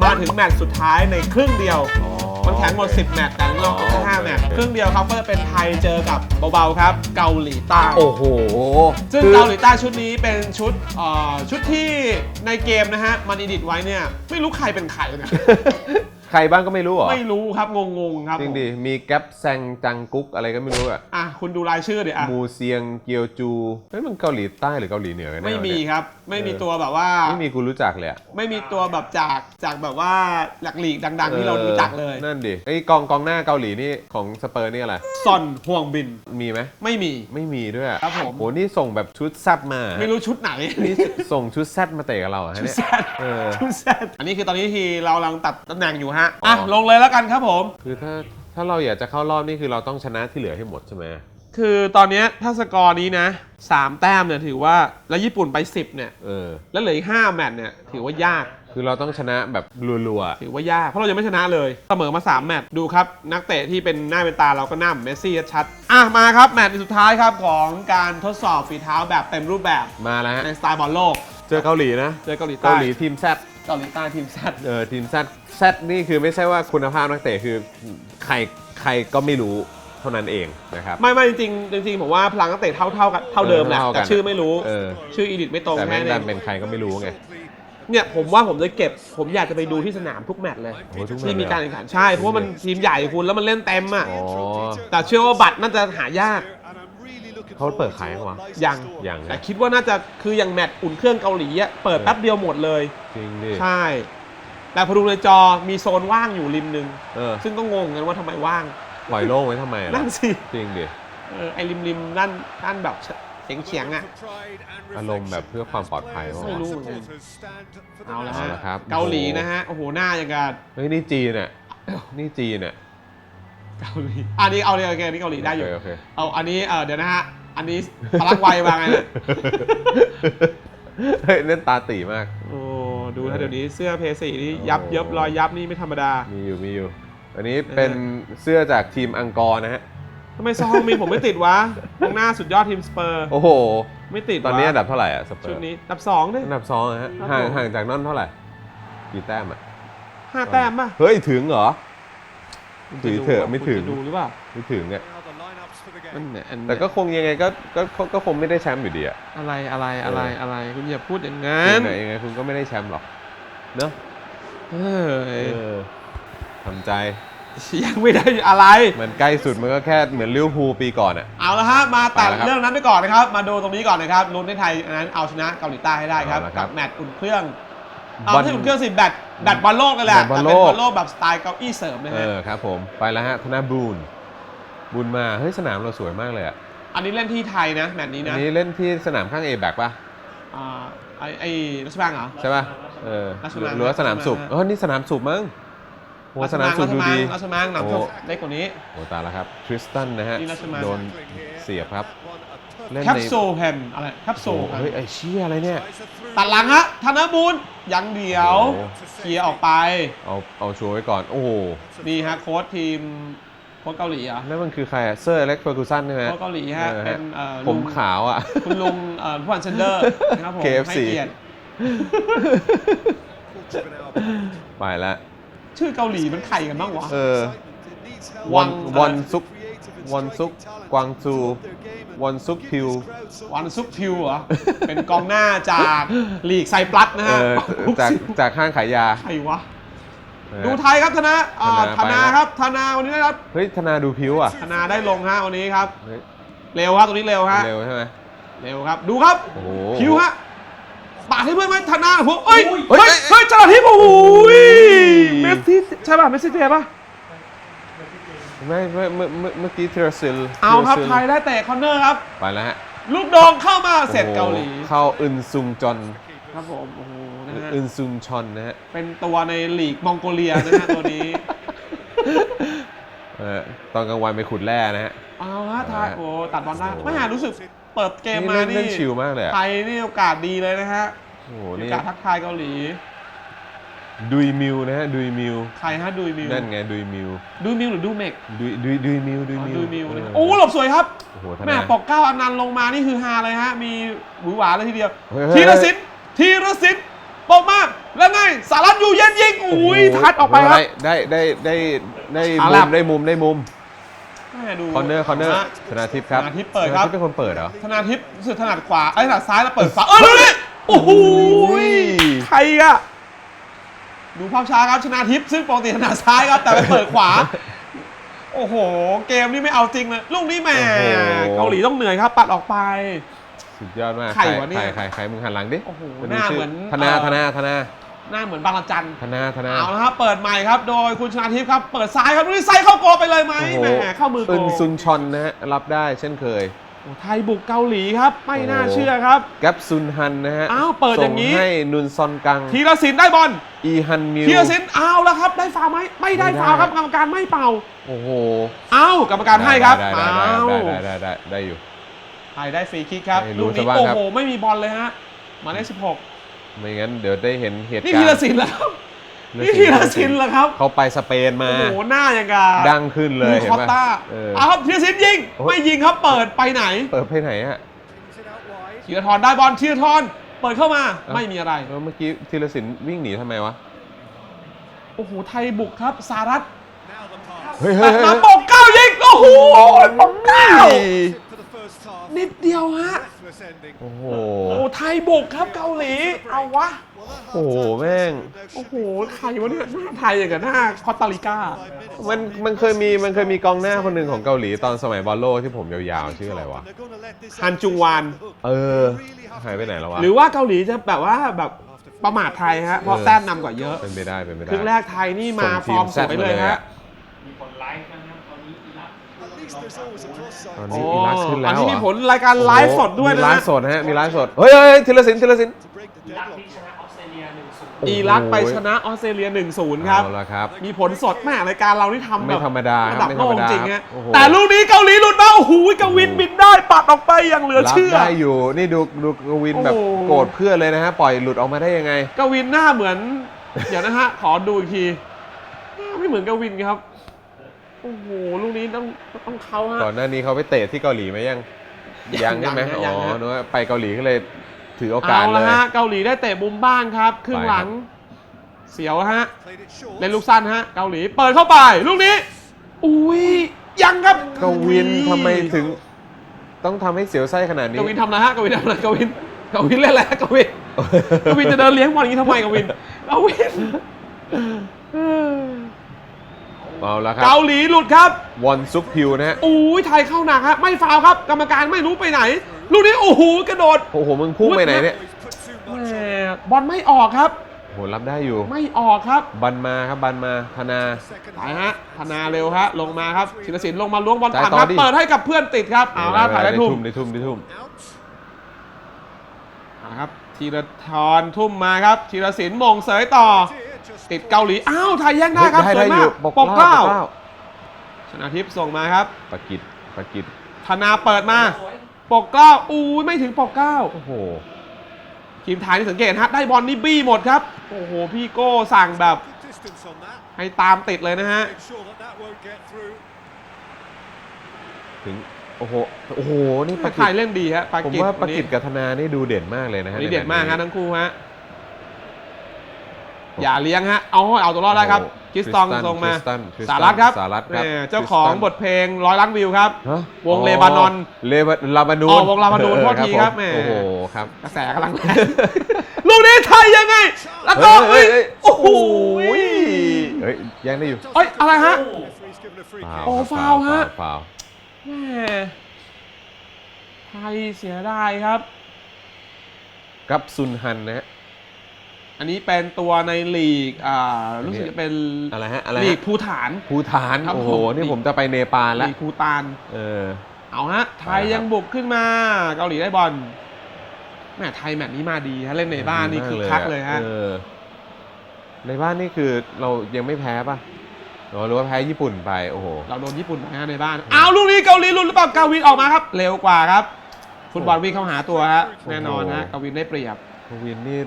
มาถึงแมตช์สุดท้ายในครึ่งเดียวอ๋อมันแข่งหมด 10 แมตช์แต่รอบแค่5แมตช์ครึ่งเดียวครับก็จะเป็นไทยเจอกับเบาๆครับ เกาหลีใต้โอ้โห ซึ่งคือเกาหลีใต้ชุดนี้เป็นชุดเอ่อชุดที่ในเกมนะฮะ มันอิดิตไว้เนี่ย ไม่รู้ใครเป็นใครเนี่ย ใครบ้างก็ไม่รู้เหรอ ไม่รู้ครับงงๆครับจริงดิมีแก๊ปแซงจังกุ๊กอะไรก็ไม่รู้อะอะคุณดูรายชื่อเดี๋ยวอะมูเซียงเกียวจูเฮ้ยมันเกาหลีใต้หรือเกาหลีเหนือกันแน่ไม่มีวะเนี่ยครับ ไม่มีตัวแบบว่า ไม่มีกูรู้จักเลยอะไม่มีตัวแบบจากจากแบบว่าหลักหลีกดัง ๆ ที่เรารู้จักเลยนั่นดิไอ้กองกองหน้าเกาหลีนี่ของสเปอร์นี่อะไร ซอนห่วงบินมีไหมไม่มี ไม่มีด้วยอะครับผม โหนี่ส่งแบบชุดแซับมา ไม่รู้ชุดไหน นี่ส่งชุดแซดมาเตะกับเราอะฮะชุดเนี่ยแซดเออ ชุดแซดอันนี้คือตอนนี้ทีเรากำลังตัดตำแหน่งอยู่ฮะอะอ๋อลงเลยแล้วกันครับผม คือถ้าถ้าเราอยากจะเข้ารอบนี่คือเราต้องชนะที่เหลือให้หมดใช่ไหมคือตอนเนี้ยถ้าสกอร์นี้นะสามแต้มเนี่ยถือว่าแล้วญี่ปุ่นไป 10เนี่ยเออ แล้วเหลืออีกห้าแมตช์เนี่ยถือว่ายาก คือเราต้องชนะแบบรัวถือว่ายาก เพราะเรายังไม่ชนะเลยเสมอมา 3 แมตช์ดูครับ นักเตะที่เป็นหน้าเป็นตาเราก็หน้าเหมือนเมสซี่ชัดๆอะมาครับ แมตช์สุดท้ายครับของการทดสอบฝีเท้าแบบเต็มรูปแบบ ๆ มาแล้วฮะในสไตล์บอลโลก เจอเกาหลีนะเจอเกาหลีใต้ เกาหลีทีมแซด เกาหลีใต้ทีมแซดเออทีมแซดแซดนี่คือไม่ใช่ว่าคุณภาพนักเตะคือใครใครก็ไม่รู้เท่านั้นเองนะครับ ไม่ไม่จริงๆจริงๆผมว่าพลังนักเตะเท่าเท่าๆกันเท่าเดิมแหละเท่ากันแต่ชื่อไม่รู้เออ ชื่ออีดิทไม่ตรงแต่แค่แม่งนั้ดันนเป็นใครก็ไม่รู้ไง เนี่ยผมว่าผมจะเก็บ ผมอยากจะไปดูที่สนามทุกแมตช์เลยโอ้ทุกแมตช์ที่มีการแข่งขันใช่เพราะว่ามันทีมใหญ่คุณแล้วมันเล่นเต็มอะอ๋อ แต่เชื่อว่าบัตรน่าจะหายาก เขาเปิดขายยังวะยัง ยังนะแต่คิดว่าน่าจะคืออย่างแมตช์อุ่นเครื่องเกาหลีอะเปิดแป๊บเดียวหมดเลย จริงดิใช่ แต่พอดูในจอมีโซนว่างอยู่ริมหนึ่ง เออซึ่งก็งงกันว่าทำไมว่าง ปล่อยโล่งไว้ทำไมล่ะนั่นสิจริงดิเออไอ้ริมริมๆด้านด้านแบบเฉียงเฉียงๆอะ อารมณ์แบบเพื่อความปลอดภัยไม่รู้เหมือนกัน เอาละเอาฮะละครับ เกาหลีนะฮะ โอ้โห หน้าอย่างกับเฮ้ยนี่จีนอะนี่จีนอะเกาหลีอันนี้เอาเลยโอเคอันนี้เกาหลีได้อยู่โอเคโอเคเอาอันนี้เออเดี๋ยวนะฮะ อันนี้พลังไวมาไงเนี่ยเฮ้ยเล่นตาตีมาก โอ้ดูนะเดี๋ยวนี้เสื้อเพสีนี่ยับเยิบรอยยับนี่ไม่ธรรมดามีอยู่มีอยู่ อันนี้เป็นเสื้อจากทีมอังกอร์นะฮะทำไมซอฮองมินผมไม่ติดวะตรงหน้าสุดยอดทีมสเปอร์ โอ้โห ไม่ติดวะตอนนี้อันดับเท่าไหร่อะสเปอชุดร์นี้อันดับสองเนี่ยอันดับสองนะฮะครับห่างผมห่างจากนั่นเท่าไหร่กี่แต้มอะห้าแต้มป่ะเฮ้ยถึงเหรอถือเถอะไม่ถึงคุณจะดูหรือเปล่าไม่ถึงอะ มันเนี่ยอันแต่ก็คงยังไงก็ก็ก็ก็คงไม่ได้แชมป์อยู่ดีอะอะไรอะไรอะไรอะไรคุณอย่าพูดอย่างยันั้นงไงยังไงคุณก็ไม่ได้แชมป์หรอกเนอะเอเอออทำใจ ยังไม่ได้อะไร มันใกล้สุดมันก็แค่เหมือนลิเวอร์พูลปีก่อนอะเอาละฮะมาตัดไปแล้วครับเรื่องนั้นไปก่อนนะครับ มาดูตรงนี้ก่อนนะครับลุ้นให้ไทยอันนั้นเอาชนะเกาหลีใต้ให้ได้ครับเอาละครักับบแมตช์อุ่นเครื่องเอาบอลไม่ใช่อุ่นเครื่องสิแบตแบตบอลโลกกันแหละแบตบอแต่ลโลเป็นกบอลโลกแบบสไตล์เก้าอี้เสริมนะเอฮะ อครับผมไปแล้วฮะธนบูรณ์ บุญมาเฮ้ยสนามเราสวยมากเลยอะอันนี้เล่นที่ไทยนะแมตช์นี้อันะนนี้เล่นที่สนามข้างเอแบกป่ะอ่าไอไอรัชบังเหรอ ใช่ป่ะเออราชมังหรือว่าสนามสูบราชมัง เออนี่สนามสูบมั้งโหสนามสูบดูดี รัชมังหนามโอ้สูบเล็กกว่านี้ โหตายแล้วครับทริสตันนะฮะนี่ราชมัง โดนเสียบครับ เล่นแคปในโซแฮมอะไรแคปโซโอ้โหเฮ้ยไอ้เชี่ยอะไรเนี่ย ตัดหลังฮะธนบูรณ์ยังเดียวโอ้โห เคลียร์ออกไป เอาเอาชัวร์ไว้ก่อน โอ้โห นี่ฮะโค้ชทีม โค้ชเกาหลีเหรอะนั่นมันคือใครอะเซอร์อเล็กเฟอร์กูสันใช่ไหมโค้ชเกาหลีฮะออเป็นเอ่อผลุมงขาวอะคุณลุงเอ่อผู้พันเชนเดอร์นะครับผม KFC ให้เกียรติไปแล้วชื่อเกาหลีมันใครกันบ้างวะเออวัวันงวันซุกวันซุกกวางซูวันซุกพิววันซุกพิวเหรอ เป็นกองหน้าจากลีกไซปรัสนะเอฮะอจากจากห้างขายยา ใครวะเออ ดูไทยครับธนาอ่าธธนานาไปแล้วครับธนาวันนี้นะครับเฮ้ยธนาดูพิวอะธนาได้ลงฮะวันนี้ครับ เฮ้ยเร็วครับตรงนี้เร็วฮะ เร็วใช่ไหมเร็วครับ ดูครับ โอ้โหพิวฮะปาดให้เพื่อนไหมธนาผมเอ้ย เฮ้เฮ้ยยเฮ้ยจังหวะที่โอ้โหเมสซี่ใช่ป่ะ เมสซี่เจป่ะ ไม่ไม่เมื่อเมื่อเมื่อกี้เทรซิลเอาครับทรซิลไทยได้เตะคอนเนอร์ครับ ไปแล้วฮะลูกโดองเข้ามาเสร็จเกาหลี โอ้โเข้าอึนซุงจอน ครับผม โอ้โห นะฮะ อึนซุงชอนนะฮะ เป็นตัวในลีกมองโกเลียนะฮะ ตัวนี้เออตอนกลางวันไปขุดแร่นะฮะเอาฮะไทยโอ้ตัดบอลได้ไม่หารู้สึกเปิดเกมมาเล่นนี่เล่นชิลมากเลยอะไทยนี่โอกาสดีเลยนะฮะโอ้โหโอนี่กาสทักทายเกาหลี ดุยมิวนะฮะ ดุยมิว ใครฮะดูมิวนั่นไง ดุยมิวดูมิวหรือดูเมกดุยดุยดุยมิว ดุยอ๋อมิวดูมิวนะเโอ้หลบสวยครับโอ้โหธแม่นาปกเก้าอนันต์ลงมานี่คือฮาเลยฮะ มีหวือหวาเลยทีเดียวเฮ้ยเฮ้ย ธีรศิลป์ธีรศิลป์ปกมาแล้วไงสารัตอยู่เย็นยิงอุ้ยทัดออกไปครับ ได้ได้ได้ได้อามุลัมบได้มุมได้มุมแม่ดูคอนเนอร์คอนเนอร์ะ ธนาทิพย์ครับธนาทิพย์เปิดครับ ธนาทิพย์เป็นคนเปิดเหรอ ธนาทิพย์รู้สึกถนัดขวาไอ้ยถนัดซ้ายแล้วเปิดฝาเออดูนี่โอ้โหโอ้ย ใครอะดูภาพช้าครับชนาทิพย์ซึ่งปกติถนัดซ้ายครับแต่ไปเปิดขวา โอ้โห เกมนี้ไม่เอาจริงเลยลูกนี้แหม่เกาหลีต้องเหนื่อยครับ ปัดออกไป สุดยอดมากใครวะเนี่ยใครใครใครมึงหันหลังดิโอ้โหไปดูหน้าชื่เหมือนธนาเอ่อธนาธนาหน้าเหมือนบางระจันธนาธนาเอาละครับเปิดใหม่ครับ โดยคุณชนาทิพย์ครับเปิดซ้ายครับลูกนี้ไซส์เข้าโกลไปเลยไหมโอ้โหแหมเข้ามือโกอึนลซุนชอนนะฮะรับได้เช่นเคยโอ้ไทยบุกเกาหลีครับ ไม่น่าโอ้โหเชื่อครับแกปซุนฮันนะฮะอ้าวเปิดอย่างนี้ส่ให้นุนซอนกังธีรศิลป์ได้บอลอีฮันมิวธีรศิลป์เอาแล้วครับ ได้ฟาวล์ไหมไม่ได้ไม่ได้ฟาวล์ครับกรรมการไม่เป่า โอ้โหเอ้ากรรมการให้ครับได้ได้เอ้าได้ได้ได้ได้ได้ได้อยู่ ไทยได้ฟรีคิกครับให้รู้ลูกนี้ซะบ้างโอ้ครับ โหไม่มีบอลเลยฮะหมายเลขสิบหกไม่งั้นเดี๋ยวได้เห็นเหตุนี่การณ์ธีรศิลป์แล้วนี่ธีรศิลป์เหรอครับเขาไปสเปนมา โอ้โหหน้าอย่างกับดังขึ้นเลยลูเห็นคอตปะต้าเออ เอาครับธีรศิลป์ยิงโอ้ย ไม่ยิงครับเปิดไปไหนเปิดไปไหนฮะ ธีรทรได้บอลธีรทรเปิดเข้ามาเอ้า ไม่มีอะไรแล้วเมื่อกี้ธีรศิลป์วิ่งหนีทำไมวะ โอ้โหไทยบุกครับสารัตเฮ้ยตัเฮ้ดยมาเฮ้ยปกเก้ายิงโอ้โหปกเก้า นิดเดียวฮะ โอ้โห โอ้ไทยบุกครับเกาหลี เอาวะ โอ้โหแม่ง โอ้โหใครวะเนี่ยหน้าไทยอย่างกับหน้าคอสตาริกา มันมันเคยมีมันเคยมีกองหน้าคนหนึ่งของเกาหลีตอนสมัยบอลโลกที่ผมยาวๆ ชื่ออะไรวะ ฮันจุงวาน เออ หายไปไหนแล้ววะ หรือว่าเกาหลีจะแบบว่าแบบประมาทไทยฮะเพราะเออแต้มนำกว่าเยอะเป็นไปได้เป็นไปได้ครึ่งแรกไทยนี่มาฟส่องร์มทีสวยเลยฮะ ตอนโอ้นี้อิรักขึ้นแล้วอันนี้มีเหรอผลรายการไลฟ์สดด้วยมีนะไลฮะฟ์สดฮะมีไลฟ์สดเฮ้ยเฮ้ยธีรศิลป์ธีรศิลป์อิรักไปชนะออสเตรเลีย 1-0 ครับ เอาละครับ มีผลสดแม่รายการเรานี่ทำไม่แบบธรรมดาครับระดับไม่โลธรรมกดาจริงครัฮะบโอ้โห แต่ลูกนี้เกาหลีหลุดมาโอ้โหกวินบินได้ปัดออกไปอย่างเหลือรับเชื่อ ได้อยู่นี่ดูดูกวินแบบโอ้โห โกรธเพื่อนเลยนะฮะปล่อยหลุดออกมาได้ยังไง กวินหน้าเหมือน เดี๋ยวนะฮะ ขอดูอีกทีหน้าไม่เหมือนกวินครับ โอ้โหลูกนี้ต้องต้องเขาฮะ ก่อนหน้านี้เขาไปเตะที่เกาหลีไหมยัง ยัยังงใช่ไหมยังอ๋ยัองฮะนึกว่าไปเกาหลีก็เลยถือโอกาสเอาเลละย ฮะเกาหลีได้เตะมุมบ้านครับครึ่งหลังเสียวฮะ เล่นลูกสั้นฮะ เกาหลีเปิดเข้าไป ลูกนี้ อุ้ยยังครับกวินทำไมถึง ต้องทำให้เสียวไส้ขนาดนี้ กวินทำอะไรฮะกวินทำอะไรกวินกวินเล่นอะไรฮะกวินกวินจะเดินเลี้ยงบอลอย่างนี้ทำไมกวินกวิน เอาละครับเกาหลีหลุดครับวอนซุกพิวนะฮะอุ้ยไทยเข้าหนักฮะไม่ฟาวล์ครับ กรรมการไม่รู้ไปไหน ลูกนี้โอ้โหกระโดดโอ้โหมึงพุ่งไปไหนเนี่ยแหมบอลไม่ออกครับโอ้โหรับได้อยู่ ไม่ออกครับ บันมาครับบันมาธนา ไปฮะธนาเร็วฮะ ลงมาครับศิลศิลป์ลงมาล้วงบอลจ่ายต่ำต่อครับดิ เปิดให้กับเพื่อนติดครับ เอาครับถ่ายได้ทุ่มได้ทุ่มได้ทุ่มเอาครับธีรทรทุ่มมาครับธีรศิลป์มงเสยต่อ ติดเกาหลี อ้าวไทยแย่งได้ครับได้สวได้ยอมายู่กปกปกเกล้าเกล้าปกเกล้าชนะทิพย์ส่งมาครับปากิจปากิจธนาเปิดมา ปกเกล้าอู้ยไม่ถึงปกเกล้าโอ้โหทีมไทยนี่สังเกตฮะได้บอลนี่บี้หมดครับ โอ้โห พี่โก้สั่งแบบ ให้ตามติดเลยนะฮะ ถึง โอ้โห โอ้โห นี่ปาไทกิยจเล่นดีฮะปาผมกิจว่าปากิจวันนี้กับธนานี่ดูเด่นมากเลยนะฮะวันนี้เด็ดมากฮะในแตช์ทั้งคู่ฮะ อย่าเลี้ยงฮะ เอาเอาตัวรอดได้ครับโอ้คริสตองคริสตันส่งมาคริสตันคริสตันสารัตครับสารัตครับแหม่เจ้าของคริสตันบทเพลงร้อยล้านวิวครับฮะวงเลบานอนเลบาลาบานูนอ๋อวงลาบานูนเออโทษทีครับผมแหมโอ้โหครับกระแสกำลังแรงลูกนี้ไทยยังไง แล้วก็เฮ้เอ้ยยเฮ้ยโอ้โหเฮ้ยแย่งได้อยู่เอ้ยอะไรฮะโอ้ครับฟาวล์ฮะฟาวล์แหม่ไทยเสียดายครับ กับซุนฮันนะฮะ อันนี้เป็นตัวในลีกอ่ารู้สึกจะเป็นอะไรฮะอะไรฮะ ลีกภูฐาน ภูฐาน ครับโอ้โห ผม นี่ผมจะไปเนปาลแล้วลีกภูตาน เออ เอาฮะ ไทยไปครับยังบุกขึ้นมา เกาหลีได้บอลแหมไทยแมตช์นี้มาดีฮะเล่นในบ้านนี่คือคักเลยฮะ ออในบ้านนี่คือเรายังไม่แพ้ป่ะอ๋อหรือว่าแพ้ญี่ปุ่นไป โอ้โห เราโดนญี่ปุ่นมาฮะในบ้านอ้าวลูกนี้เกาหลีลุ้นหรือเปล่าเกาวินออกมาครับ เร็วกว่าครับ ฟุตบอลวิ่งเข้าหาตัวฮะแน่นอนฮะเกาวินได้เปรียบกวินนี่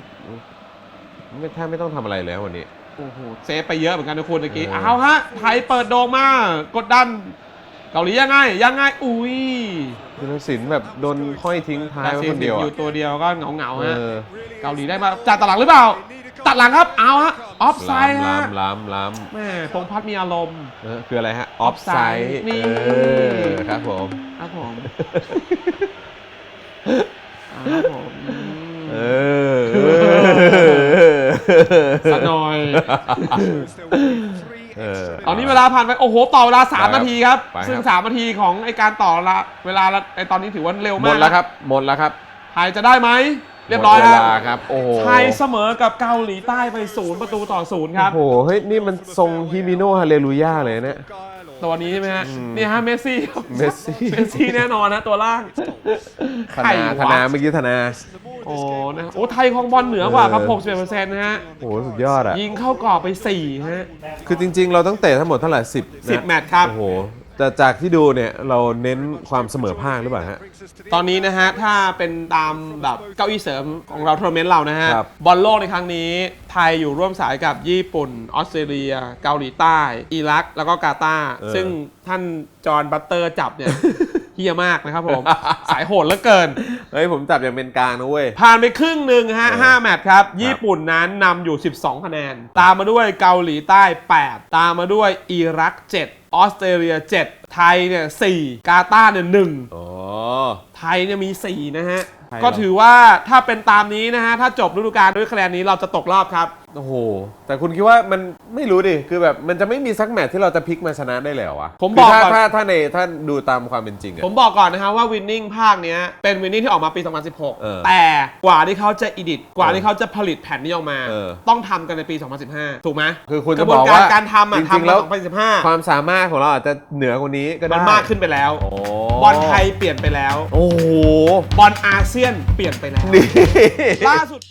ไม่แทบไม่ต้องทำอะไรเลยวันนี้ โอ้โหเซฟไปเยอะเหมือนกันนะคุณเมื่อกี้ เออ เอาฮะ ไทยเปิดโดงมากดดันเเกาหลียังไง ยังไง อุ้ยธีรศิลป์แบบโดนห้อยทิ้งท้ายไว้คนเดียวอยู่อะตัวเดียวก็เหงาเหงาๆเอฮะ อเกาหลีได้มาจัดตัดหลังหรือเปล่า ตัดหลังครับ เอาฮะ ออฟไซด์ล้ำฮะล้ำล้ำล้แม่พงษ์พัฒน์มีอารมณ์ำเออคืออะไรฮะ ออฟไซ offside ด์นี่ เออครับผม ครับผมอ่าครับผมอืมเออ สักหน่อย เออ ตอนนี้เวลาผ่านไป โอ้โห ต่อเวลาไปครับ3นาทีครับ ไปครับ ซึ่ง 3 นาทีของไอการต่อละเวลาละไอตอนนี้ถือว่าเร็วหมมากดแล้วครับ หมดแล้วครับไทยจะได้ไหม เรียบร้อยหมดคเวรับลาครับ โอ้โหไทยเสมอกับเกาหลีใต้ไปศูนย์ประตูต่อศูนย์ครับ โอ้โห เฮ้ย นี่มันทรงฮิมิโนฮาเลลูยาเลยเนี่ยตัวนี้ใช่ไหมฮะเนี่ยฮะเมสซี่ครับเมสซี่ เมสซี่แน่นอนนะตัวล่าง ธนา ธนา เมื่อกี้ธนา โอ้นะโอ้ไทยครองบอลเหนือกว่าครับ 61%นะฮะ โอ้โหสุดยอดอะ ยิงเข้ากรอบไป 4 ฮะ คือจริง ๆ เราต้องเตะทั้งหมดเท่าไหร่สิบ10 แมตช์ครับ โอ้โหแต่จากที่ดูเนี่ยเราเน้นความเสมอภาคหรือเปล่าฮะ ตอนนี้นะฮะ ถ้าเป็นตามแบบเก้าอี้เสริมของเราทัวร์นาเมนต์เรานะฮะ ครับบอลโลกในครั้งนี้ ไทยอยู่ร่วมสายกับญี่ปุ่น ออสเตรเลีย เกาหลีใต้ อิรัก แล้วก็กาตาร์เออ ซึ่งท่านจอห์นบัตเตอร์จับเนี่ย เฮียมากนะครับผม สายโหดเหลือเกิน เฮ้ยผมจับอย่างเป็นกลางนะเว้ย ผ่านไปครึ่งหนึ่งฮะเออ5แมตช์ครับ ญี่ปุ่นนั้นนำอยู่ 12 คะแนน ตามมาด้วยเกาหลีใต้ 8 ตามมาด้วยอิรัก 7 ออสเตรเลีย 7 ไทยเนี่ย4กาตาร์เนี่ย1อ๋อไทยเนี่ยมี 4 นะฮะไทยเหรอก็ถือว่าถ้าเป็นตามนี้นะฮะ ถ้าจบฤดูกาลด้วยคะแนนนี้เราจะตกรอบครับ โอ้โห แต่คุณคิดว่ามันไม่รู้ดิ คือแบบมันจะไม่มีสักแมตช์ที่เราจะพลิกมาชนะได้เลยเหรอวะผมบอกคืถ้าก่อน ถ้าถ้าในถ้าดูตามความเป็นจริงอะ ผมบอกก่อนนะครับว่าวินนิ่งภาคเนี้ยเป็นวินนิ่งที่ออกมาปี เออ2016 แต่กว่าที่เขาจะอิดิทกว่าที่เขาจะผลิตแผ่นนี้ออกมา เออ ต้องทำกันในปี 2015 ถูกไหมคือคุณกจะระบบอวนกการว่าการทำอะจริงๆทำแล้มาว2015ความสามารถของเราอาจจะเหนือกว่านี้ก็ได้มันมากขึ้นไปแล้ว โอ้บอลไทยเปลี่ยนไปแล้ว โอ้โห บอลอาเซียนเปลี่ยนไปแล้ว นี่ ล่าสุด